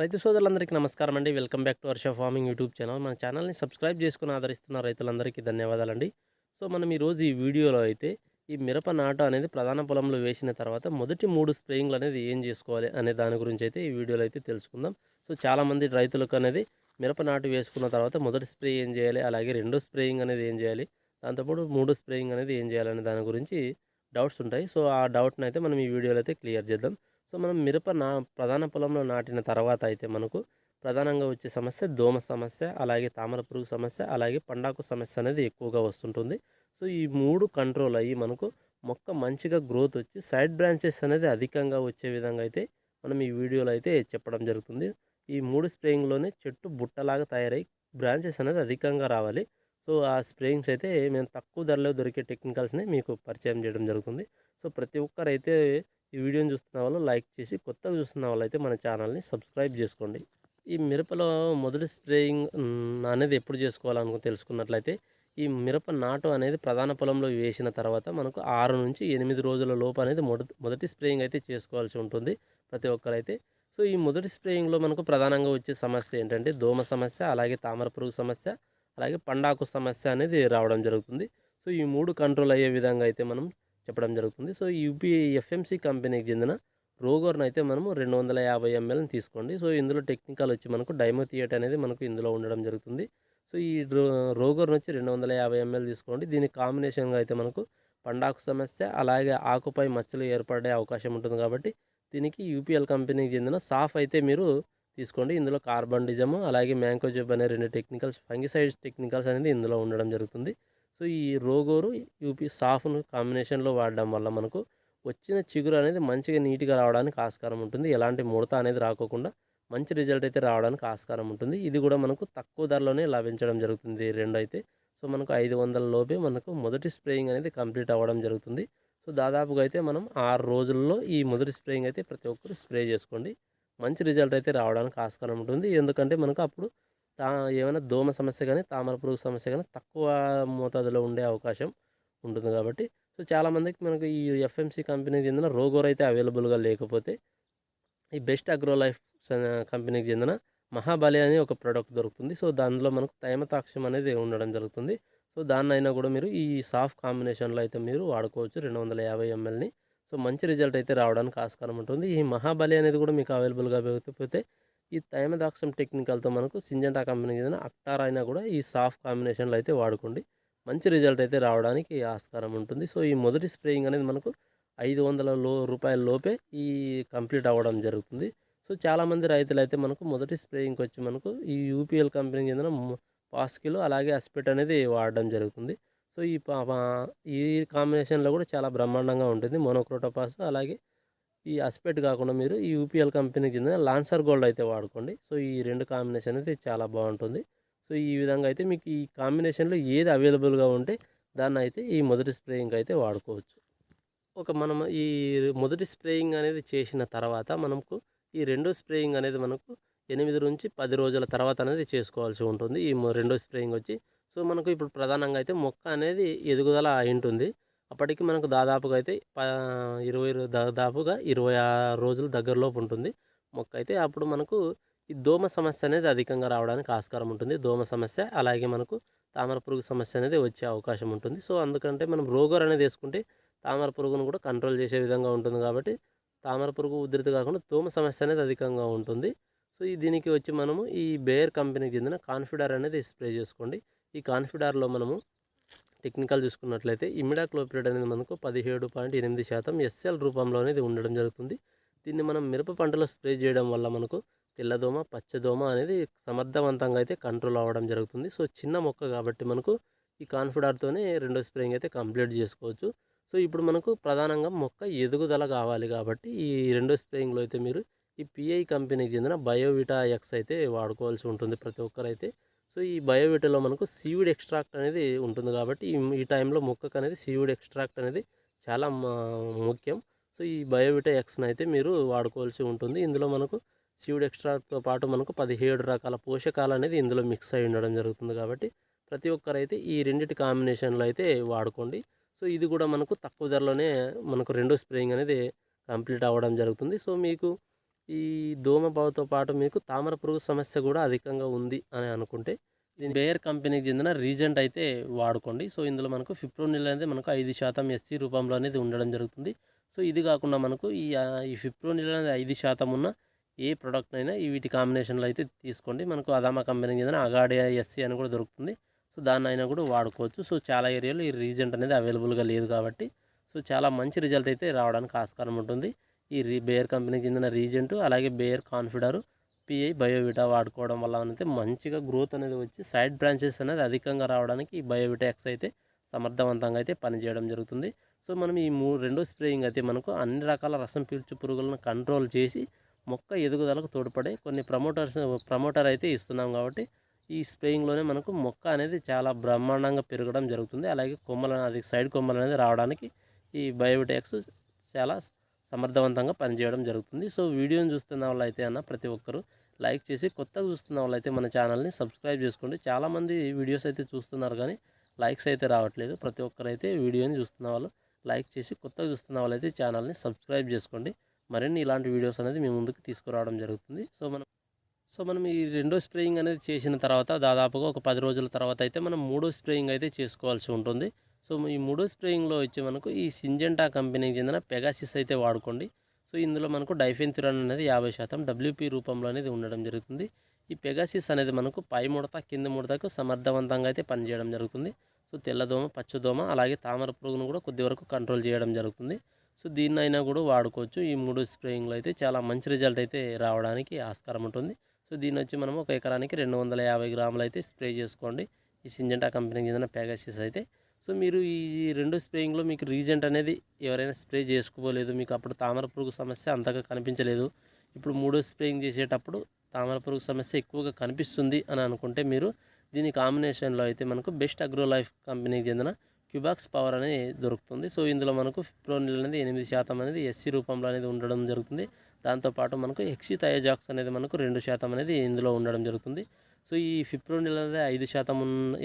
రైతు సోదరులందరికీ నమస్కారం అండి. Welcome back to Varsha farming YouTube channel. మన ఛానల్ని సబ్స్క్రైబ్ చేసుకుని ఆదరిస్తున్న రైతులందరికీ ధన్యవాదాలండి. సో మనం ఈరోజు ఈ వీడియోలో అయితే ఈ మిరప నాటు అనేది ప్రధాన పొలంలో వేసిన తర్వాత మొదటి మూడు స్ప్రేయింగ్లు అనేది ఏం చేసుకోవాలి అనే దాని గురించి అయితే ఈ వీడియోలో అయితే తెలుసుకుందాం. సో చాలామంది రైతులకు అనేది మిరప నాటు వేసుకున్న తర్వాత మొదటి స్ప్రే ఏం చేయాలి అలాగే రెండో స్ప్రేయింగ్ అనేది ఏం చేయాలి దాంతోపాటు మూడో స్ప్రేయింగ్ అనేది ఏం చేయాలనే దాని గురించి డౌట్స్ ఉంటాయి. సో ఆ డౌట్ని అయితే మనం ఈ వీడియోలో అయితే క్లియర్ చేద్దాం. సో మనం మిరప నా ప్రధాన పొలంలో నాటిన తర్వాత అయితే మనకు ప్రధానంగా వచ్చే సమస్య దోమ సమస్య అలాగే తామర పురుగు సమస్య అలాగే పండాకు సమస్య అనేది ఎక్కువగా వస్తుంటుంది. సో ఈ మూడు కంట్రోల్ అయ్యి మనకు మొక్క మంచిగా గ్రోత్ వచ్చి సైడ్ బ్రాంచెస్ అనేది అధికంగా వచ్చే విధంగా అయితే మనం ఈ వీడియోలో అయితే చెప్పడం జరుగుతుంది. ఈ మూడు స్ప్రేయింగ్లోనే చెట్టు బుట్టలాగా తయారై బ్రాంచెస్ అనేది అధికంగా రావాలి. సో ఆ స్ప్రేయింగ్స్ అయితే మేము తక్కువ ధరలో దొరికే టెక్నికల్స్ని మీకు పరిచయం చేయడం జరుగుతుంది. సో ప్రతి ఒక్కరైతే ఈ వీడియోని చూస్తున్న వాళ్ళు లైక్ చేసి కొత్తగా చూస్తున్న వాళ్ళైతే మన ఛానల్ని సబ్స్క్రైబ్ చేసుకోండి. ఈ మిరపలో మొదటి స్ప్రేయింగ్ అనేది ఎప్పుడు చేసుకోవాలనుకో తెలుసుకున్నట్లయితే ఈ మిరప నాటు అనేది ప్రధాన పొలంలో వేసిన తర్వాత మనకు ఆరు నుంచి ఎనిమిది రోజుల లోపు అనేది మొదటి స్ప్రేయింగ్ అయితే చేసుకోవాల్సి ఉంటుంది ప్రతి ఒక్కరైతే. సో ఈ మొదటి స్ప్రేయింగ్లో మనకు ప్రధానంగా వచ్చే సమస్య ఏంటంటే దోమ సమస్య అలాగే తామర పురుగు సమస్య అలాగే పండాకు సమస్య అనేది రావడం జరుగుతుంది. సో ఈ మూడు కంట్రోల్ అయ్యే విధంగా అయితే మనం చెప్పడం జరుగుతుంది. సో యూపీ ఎఫ్ఎంసి కంపెనీకి చెందిన రోగోర్ని అయితే మనము రెండు వందల యాభై ఎంఎల్ని తీసుకోండి. సో ఇందులో టెక్నికల్ వచ్చి మనకు డైమోథియేట్ అనేది మనకు ఇందులో ఉండడం జరుగుతుంది. సో ఈ రో రోగోర్ని వచ్చి రెండు వందల యాభై ఎంఎల్ తీసుకోండి. దీని కాంబినేషన్గా అయితే మనకు పండాకు సమస్య అలాగే ఆకుపై మచ్చలు ఏర్పడే అవకాశం ఉంటుంది కాబట్టి దీనికి యూపీఎల్ కంపెనీకి చెందిన సాఫ్ అయితే మీరు తీసుకోండి. ఇందులో కార్బన్ డిజమ్ అలాగే మ్యాంకోజెబ్ అనే రెండు టెక్నికల్స్ ఫంగిసైడ్స్ టెక్నికల్స్ అనేది ఇందులో ఉండడం జరుగుతుంది. సో ఈ రోగోరు యూపీ సాఫ్ను కాంబినేషన్లో వాడడం వల్ల మనకు వచ్చిన చిగురు అనేది మంచిగా నీట్గా రావడానికి ఆస్కారం ఉంటుంది. ఎలాంటి ముడత అనేది రాకోకుండా మంచి రిజల్ట్ అయితే రావడానికి ఆస్కారం ఉంటుంది. ఇది కూడా మనకు తక్కువ ధరలోనే లభించడం జరుగుతుంది రెండు అయితే సో మనకు ఐదు వందల లోపే మనకు మొదటి స్ప్రేయింగ్ అనేది కంప్లీట్ అవ్వడం జరుగుతుంది. సో దాదాపుగా అయితే మనం ఆరు రోజుల్లో ఈ మొదటి స్ప్రేయింగ్ అయితే ప్రతి ఒక్కరు స్ప్రే చేసుకోండి. మంచి రిజల్ట్ అయితే రావడానికి ఆస్కారం ఉంటుంది. ఎందుకంటే మనకు అప్పుడు తా ఏమైనా దోమ సమస్య కానీ తామర పురుగు సమస్య కానీ తక్కువ మోతాదులో ఉండే అవకాశం ఉంటుంది కాబట్టి సో చాలామందికి మనకు ఈ ఎఫ్ఎంసి కంపెనీకి చెందిన రోగోర్ అయితే అవైలబుల్గా లేకపోతే ఈ బెస్ట్ అగ్రో లైఫ్ కంపెనీకి చెందిన మహాబలి అని ఒక ప్రోడక్ట్ దొరుకుతుంది. సో దానిలో మనకు తైమతాక్ష్యం అనేది ఉండడం జరుగుతుంది. సో దాన్ని అయినా కూడా మీరు ఈ సాఫ్ట్ కాంబినేషన్లో అయితే మీరు వాడుకోవచ్చు రెండు వందల యాభై ఎంఎల్ని. సో మంచి రిజల్ట్ అయితే రావడానికి ఆస్కారం ఉంటుంది. ఈ మహాబలి అనేది కూడా మీకు అవైలబుల్గా లేకపోతే ఈ తైమదాక్షం టెక్నికల్తో మనకు సింజంటా కంపెనీ చెందిన అక్టార్ అయినా కూడా ఈ సాఫ్ట్ కాంబినేషన్లో అయితే వాడుకోండి. మంచి రిజల్ట్ అయితే రావడానికి ఆస్కారం ఉంటుంది. సో ఈ మొదటి స్ప్రేయింగ్ అనేది మనకు ఐదు వందల లో రూపాయల లోపే ఈ కంప్లీట్ అవ్వడం జరుగుతుంది. సో చాలామంది రైతులు అయితే మనకు మొదటి స్ప్రేయింగ్కి వచ్చి మనకు ఈ యూపీఎల్ కంపెనీ చెందిన పాస్కిల్ అలాగే అస్పెట్ అనేది వాడడం జరుగుతుంది. సో ఈ పా- ఈ కాంబినేషన్లో కూడా చాలా బ్రహ్మాండంగా ఉంటుంది. మోనోక్రోటోపాస్ అలాగే ఈ అస్పెట్ కాకుండా మీరు ఈ యూపీఎల్ కంపెనీకి చెందిన లాన్సర్ గోల్డ్ అయితే వాడుకోండి. సో ఈ రెండు కాంబినేషన్ అయితే చాలా బాగుంటుంది. సో ఈ విధంగా అయితే మీకు ఈ కాంబినేషన్లో ఏది అవైలబుల్గా ఉంటే దాన్ని అయితే ఈ మొదటి స్ప్రేయింగ్ అయితే వాడుకోవచ్చు. ఒక మనం ఈ మొదటి స్ప్రేయింగ్ అనేది చేసిన తర్వాత మనకు ఈ రెండో స్ప్రేయింగ్ అనేది మనకు ఎనిమిది నుంచి పది రోజుల తర్వాత అనేది చేసుకోవాల్సి ఉంటుంది. ఈ రెండో స్ప్రేయింగ్ వచ్చి సో మనకు ఇప్పుడు ప్రధానంగా అయితే మొక్క అనేది ఎదుగుదల అయి ఉంటుంది. అప్పటికి మనకు దాదాపుగా అయితే ప ఇరవై దాదాపుగా ఇరవై ఆరు రోజుల దగ్గరలోపు ఉంటుంది. మొక్క అయితే అప్పుడు మనకు ఈ దోమ సమస్య అనేది అధికంగా రావడానికి ఆస్కారం ఉంటుంది. దోమ సమస్య అలాగే మనకు తామర పురుగు సమస్య అనేది వచ్చే అవకాశం ఉంటుంది. సో అందుకంటే మనం రోగర్ అనేది వేసుకుంటే తామర పురుగును కూడా కంట్రోల్ చేసే విధంగా ఉంటుంది కాబట్టి తామర పురుగు ఉధృతి కాకుండా దోమ సమస్య అనేది అధికంగా ఉంటుంది. సో ఈ దీనికి వచ్చి మనము ఈ బేయర్ కంపెనీకి చెందిన కాన్ఫిడర్ అనేది స్ప్రే చేసుకోండి. ఈ కాన్ఫిడార్లో మనము టెక్నికల్ చూసుకున్నట్లయితే ఇమిడాక్లోపిరేట్ అనేది మనకు పదిహేడు పాయింట్ ఎనిమిది శాతం ఎస్ఎల్ రూపంలో అనేది ఉండడం జరుగుతుంది. దీన్ని మనం మిరప పంటలో స్ప్రే చేయడం వల్ల మనకు తెల్లదోమ పచ్చదోమ అనేది సమర్థవంతంగా అయితే కంట్రోల్ అవ్వడం జరుగుతుంది. సో చిన్న మొక్క కాబట్టి మనకు ఈ కాన్ఫిడార్తోనే రెండో స్ప్రేయింగ్ అయితే కంప్లీట్ చేసుకోవచ్చు. సో ఇప్పుడు మనకు ప్రధానంగా మొక్క ఎదుగుదల కావాలి కాబట్టి ఈ రెండో స్ప్రేయింగ్లో అయితే మీరు ఈ పిఐ కంపెనీకి చెందిన బయోవిటా ఎక్స్ అయితే వాడుకోవాల్సి ఉంటుంది ప్రతి ఒక్కరైతే. సో ఈ బయోవిటాలో మనకు సీవిడ్ ఎక్స్ట్రాక్ట్ అనేది ఉంటుంది కాబట్టి ఈ టైంలో మొక్కకు అనేది సీవిడ్ ఎక్స్ట్రాక్ట్ అనేది చాలా ముఖ్యం. సో ఈ బయోవిటా ఎక్స్ని అయితే మీరు వాడుకోవాల్సి ఉంటుంది. ఇందులో మనకు సీవిడ్ ఎక్స్ట్రాక్ట్తో పాటు మనకు పదిహేడు రకాల పోషకాలు అనేది ఇందులో మిక్స్ అయి ఉండడం జరుగుతుంది కాబట్టి ప్రతి ఒక్కరైతే ఈ రెండిటి కాంబినేషన్లో అయితే వాడుకోండి. సో ఇది కూడా మనకు తక్కువ ధరలోనే మనకు రెండో స్ప్రేయింగ్ అనేది కంప్లీట్ అవ్వడం జరుగుతుంది. సో మీకు ఈ దోమబావతో పాటు మీకు తామర పురుగు సమస్య కూడా అధికంగా ఉంది అని అనుకుంటే దీని బేయర్ కంపెనీకి చెందిన రీజెంట్ అయితే వాడుకోండి. సో ఇందులో మనకు ఫిప్రోనిల్ అనేది మనకు ఐదు శాతం ఎస్సీ రూపంలో అనేది ఉండడం జరుగుతుంది. సో ఇది కాకుండా మనకు ఈ ఈ ఫిప్రోనిల్ అనేది ఐదు శాతం ఉన్న ఏ ప్రోడక్ట్ అయినా వీటి కాంబినేషన్లో అయితే తీసుకోండి. మనకు అదామా కంపెనీకి చెందిన అగాడియా ఎస్సీ అని కూడా దొరుకుతుంది. సో దాన్ని అయినా కూడా వాడుకోవచ్చు. సో చాలా ఏరియాలో ఈ రీజెంట్ అనేది అవైలబుల్గా లేదు కాబట్టి సో చాలా మంచి రిజల్ట్ అయితే రావడానికి ఆస్కారం ఉంటుంది. ఈ రీ బేయర్ కంపెనీకి చెందిన రీజెంట్ అలాగే బేయర్ కాన్ఫిడర్ పిఐ బయోవిటా వాడుకోవడం వల్ల అయితే మంచిగా గ్రోత్ అనేది వచ్చి సైడ్ బ్రాంచెస్ అనేది అధికంగా రావడానికి ఈ బయోవిటా ఎక్స్ అయితే సమర్థవంతంగా అయితే పనిచేయడం జరుగుతుంది. సో మనం ఈ మూ రెండో స్ప్రేయింగ్ అయితే మనకు అన్ని రకాల రసం పీల్చు పురుగులను కంట్రోల్ చేసి మొక్క ఎదుగుదలకు తోడ్పడే కొన్ని ప్రమోటర్స్ ప్రమోటర్ అయితే ఇస్తున్నాం కాబట్టి ఈ స్ప్రేయింగ్లోనే మనకు మొక్క అనేది చాలా బ్రహ్మాండంగా పెరగడం జరుగుతుంది. అలాగే కొమ్మలు అది సైడ్ కొమ్మలు అనేది రావడానికి ఈ బయోవిటెక్స్ చాలా సమర్థవంతంగా పనిచేయడం జరుగుతుంది. సో వీడియోని చూస్తున్న వాళ్ళు అయితే అన్న ప్రతి ఒక్కరూ లైక్ చేసి కొత్తగా చూస్తున్న వాళ్ళైతే మన ఛానల్ని సబ్స్క్రైబ్ చేసుకోండి. చాలామంది వీడియోస్ అయితే చూస్తున్నారు కానీ లైక్స్ అయితే రావట్లేదు. ప్రతి ఒక్కరైతే వీడియోని చూస్తున్న వాళ్ళు లైక్ చేసి కొత్తగా చూస్తున్న వాళ్ళైతే ఛానల్ని సబ్స్క్రైబ్ చేసుకోండి. మరిన్ని ఇలాంటి వీడియోస్ అనేది మీ ముందుకు తీసుకురావడం జరుగుతుంది. సో మనం సో మనం ఈ రెండో స్ప్రేయింగ్ అనేది చేసిన తర్వాత దాదాపుగా ఒక పది రోజుల తర్వాత అయితే మనం మూడో స్ప్రేయింగ్ అయితే చేసుకోవాల్సి ఉంటుంది. సో ఈ మూడో స్ప్రేయింగ్లో వచ్చి మనకు ఈ సింజెంటా కంపెనీకి చెందిన పెగాసిస్ అయితే వాడుకోండి. సో ఇందులో మనకు డైఫెన్థిరాన్ అనేది యాభై శాతం డబ్ల్యూపీ రూపంలో అనేది ఉండడం జరుగుతుంది. ఈ పెగాసిస్ అనేది మనకు పై ముడత కింద ముడతకు సమర్థవంతంగా అయితే పనిచేయడం జరుగుతుంది. సో తెల్లదోమ పచ్చదోమ అలాగే తామర పురుగును కూడా కొద్ది వరకు కంట్రోల్ చేయడం జరుగుతుంది. సో దీన్నైనా కూడా వాడుకోవచ్చు. ఈ మూడు స్ప్రేయింగ్లో అయితే చాలా మంచి రిజల్ట్ అయితే రావడానికి ఆస్కారం ఉంటుంది. సో దీన్ని వచ్చి మనం ఒక ఎకరానికి రెండు వందల యాభై గ్రాములు అయితే స్ప్రే చేసుకోండి. ఈ సింజెంటా కంపెనీకి చెందిన పెగాసిస్ అయితే. సో మీరు ఈ రెండు స్ప్రేయింగ్లో మీకు రీజెంట్ అనేది ఎవరైనా స్ప్రే చేసుకోలేదు మీకు అప్పుడు తామర పురుగు సమస్య అంతగా కనిపించలేదు. ఇప్పుడు మూడో స్ప్రేయింగ్ చేసేటప్పుడు తామర పురుగు సమస్య ఎక్కువగా కనిపిస్తుంది అని అనుకుంటే మీరు దీని కాంబినేషన్లో అయితే మనకు బెస్ట్ అగ్రో లైఫ్ కంపెనీకి చెందిన క్యూబాక్స్ పవర్ అనేది దొరుకుతుంది. సో ఇందులో మనకు ఫిప్రోనిల్ అనేది ఎనిమిది శాతం అనేది ఎస్సీ రూపంలో అనేది ఉండడం జరుగుతుంది. దాంతోపాటు మనకు ఎక్సీ థయోజాక్స్ అనేది మనకు రెండు శాతం అనేది ఇందులో ఉండడం జరుగుతుంది. సో ఈ ఫిప్రోనిల్ అనేది ఐదు శాతం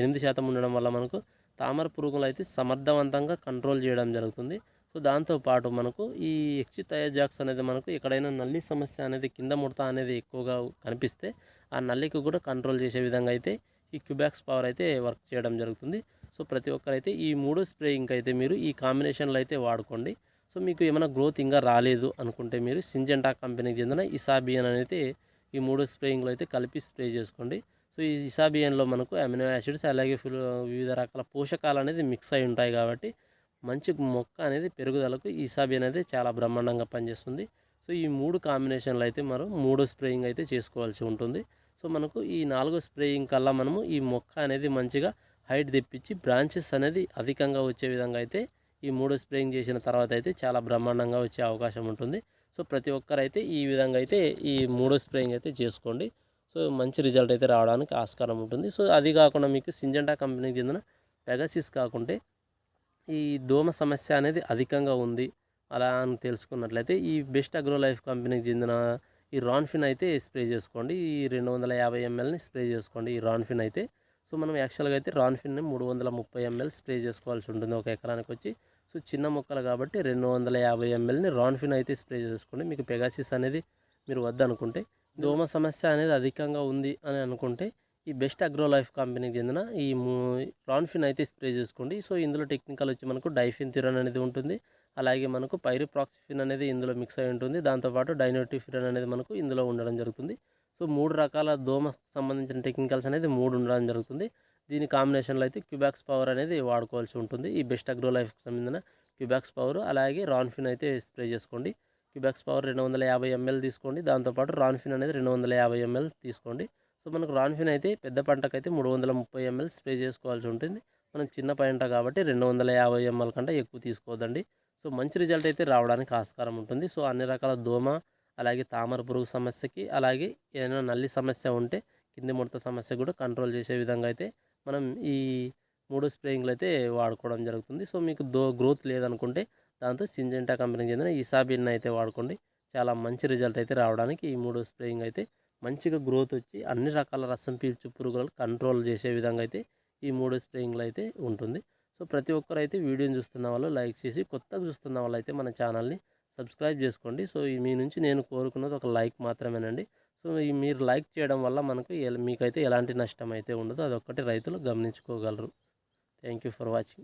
ఎనిమిది శాతం ఉండడం వల్ల మనకు తామర పురుగులు అయితే సమర్థవంతంగా కంట్రోల్ చేయడం జరుగుతుంది. సో దాంతోపాటు మనకు ఈ హెక్సీ థయోజాక్స్ అనేది మనకు ఎక్కడైనా నల్లి సమస్య అనేది కింద ముడత అనేది ఎక్కువగా కనిపిస్తే ఆ నల్లికి కూడా కంట్రోల్ చేసే విధంగా అయితే ఈ క్యూబాక్స్ పవర్ అయితే వర్క్ చేయడం జరుగుతుంది. సో ప్రతి ఒక్కరైతే ఈ మూడు స్ప్రేయింగ్ అయితే మీరు ఈ కాంబినేషన్లో అయితే వాడుకోండి. సో మీకు ఏమైనా గ్రోత్ ఇంకా రాలేదు అనుకుంటే మీరు సింజెంటా కంపెనీకి చెందిన ఇసాబియన్ అనేది ఈ మూడు స్ప్రేయింగ్లో అయితే కలిపి స్ప్రే చేసుకోండి. సో ఈ ఇసాబియన్లో మనకు అమినో యాసిడ్స్ అలాగే ఫిల్ వివిధ రకాల పోషకాలు అనేది మిక్స్ అయి ఉంటాయి కాబట్టి మంచి మొక్క అనేది పెరుగుదలకు ఈసాబియన్ అనేది చాలా బ్రహ్మాండంగా పనిచేస్తుంది. సో ఈ మూడు కాంబినేషన్లు అయితే మనం మూడో స్ప్రేయింగ్ అయితే చేసుకోవాల్సి ఉంటుంది. సో మనకు ఈ నాలుగో స్ప్రేయింగ్ కల్లా మనము ఈ మొక్క అనేది మంచిగా హైట్ తెప్పించి బ్రాంచెస్ అనేది అధికంగా వచ్చే విధంగా అయితే ఈ మూడో స్ప్రేయింగ్ చేసిన తర్వాత అయితే చాలా బ్రహ్మాండంగా వచ్చే అవకాశం ఉంటుంది. సో ప్రతి ఒక్కరైతే ఈ విధంగా అయితే ఈ మూడో స్ప్రేయింగ్ అయితే చేసుకోండి. సో మంచి రిజల్ట్ అయితే రావడానికి ఆస్కారం ఉంటుంది. సో అది కాకుండా మీకు సింజెంటా కంపెనీకి చెందిన పెగసిస్ కాకుంటే ఈ దోమ సమస్య అనేది అధికంగా ఉంది అలా అని తెలుసుకున్నట్లయితే ఈ బెస్ట్ అగ్రో లైఫ్ కంపెనీకి చెందిన ఈ రాన్ఫిన్ అయితే స్ప్రే చేసుకోండి. ఈ రెండు వందల యాభై ఎంఎల్ని స్ప్రే చేసుకోండి. ఈ రాన్ఫిన్ అయితే సో మనం యాక్చువల్గా అయితే రాన్ఫిన్ని మూడు వందల ముప్పై ఎంఎల్ స్ప్రే చేసుకోవాల్సి ఉంటుంది ఒక ఎకరానికి వచ్చి. సో చిన్న మొక్కలు కాబట్టి రెండు వందల యాభై ఎంఎల్ని రాన్ఫిన్ అయితే స్ప్రే చేసుకోండి. మీకు పెగాసిస్ అనేది మీరు వద్దనుకుంటే దోమ సమస్య అనేది అధికంగా ఉంది అని అనుకుంటే ఈ బెస్ట్ అగ్రో లైఫ్ కంపెనీకి చెందిన ఈ మూ- రాన్ఫిన్ అయితే స్ప్రే చేసుకోండి. సో ఇందులో టెక్నికల్ వచ్చి మనకు డైఫిన్ థిరన్ అనేది ఉంటుంది. అలాగే మనకు పైరిప్రాక్సిఫిన్ అనేది ఇందులో మిక్స్ అయి ఉంటుంది. దాంతోపాటు డైనోటిఫిరన్ అనేది మనకు ఇందులో ఉండడం జరుగుతుంది. సో మూడు రకాల దోమ సంబంధించిన టెక్నికల్స్ అనేది మూడు ఉండడం జరుగుతుంది. దీని కాంబినేషన్లో అయితే క్యూబాక్స్ పవర్ అనేది వాడుకోవాల్సి ఉంటుంది. ఈ బెస్ట్ అగ్రో లైఫ్కి సంబంధించిన క్యూబాక్స్ పవర్ అలాగే రాన్ఫిన్ అయితే స్ప్రే చేసుకోండి. క్యూబ్యాక్స్ పవర్ రెండు వందల యాభై ఎంఎల్ తీసుకోండి. దాంతోపాటు రాన్ఫిన్ అనేది రెండు వందల యాభై ఎంఎల్ తీసుకోండి. సో మనకు రాన్ఫిన్ అయితే పెద్ద పంటకైతే మూడు వందల ముప్పై ఎంఎల్ స్ప్రే చేసుకోవాల్సి ఉంటుంది. మనం చిన్న పంట కాబట్టి రెండు వందల యాభై ఎంఎల్ కంటే ఎక్కువ తీసుకోవద్దండి. సో మంచి రిజల్ట్ అయితే రావడానికి ఆస్కారం ఉంటుంది. సో అన్ని రకాల దోమ అలాగే తామర పురుగు సమస్యకి అలాగే ఏదైనా నల్లి సమస్య ఉంటే కింది ముడత సమస్య కూడా కంట్రోల్ చేసే విధంగా అయితే మనం ఈ మూడు స్ప్రేయింగ్లు అయితే వాడుకోవడం జరుగుతుంది. సో మీకు దో గ్రోత్ లేదనుకుంటే దాంతో సింజెంటా కంపెనీకి చెందిన ఇసాబిన్ అయితే వాడుకోండి. చాలా మంచి రిజల్ట్ అయితే రావడానికి ఈ మూడు స్ప్రేయింగ్ అయితే మంచిగా గ్రోత్ వచ్చి అన్ని రకాల రసం పీల్చు పురుగులను కంట్రోల్ చేసే విధంగా అయితే ఈ మూడు స్ప్రేయింగ్లు అయితే ఉంటుంది. సో ప్రతి ఒక్కరు అయితే వీడియోని చూస్తున్న వాళ్ళు లైక్ చేసి కొత్తగా చూస్తున్న వాళ్ళు అయితే మన ఛానల్ని సబ్స్క్రైబ్ చేసుకోండి. సో ఈ మీ నుంచి నేను కోరుకున్నది ఒక లైక్ మాత్రమేనండి. సో ఈ మీరు లైక్ చేయడం వల్ల మనకు మీకైతే ఎలాంటి నష్టం అయితే ఉండదు. అదొక్కటి రైతులు గమనించుకోగలరు. Thank you for watching.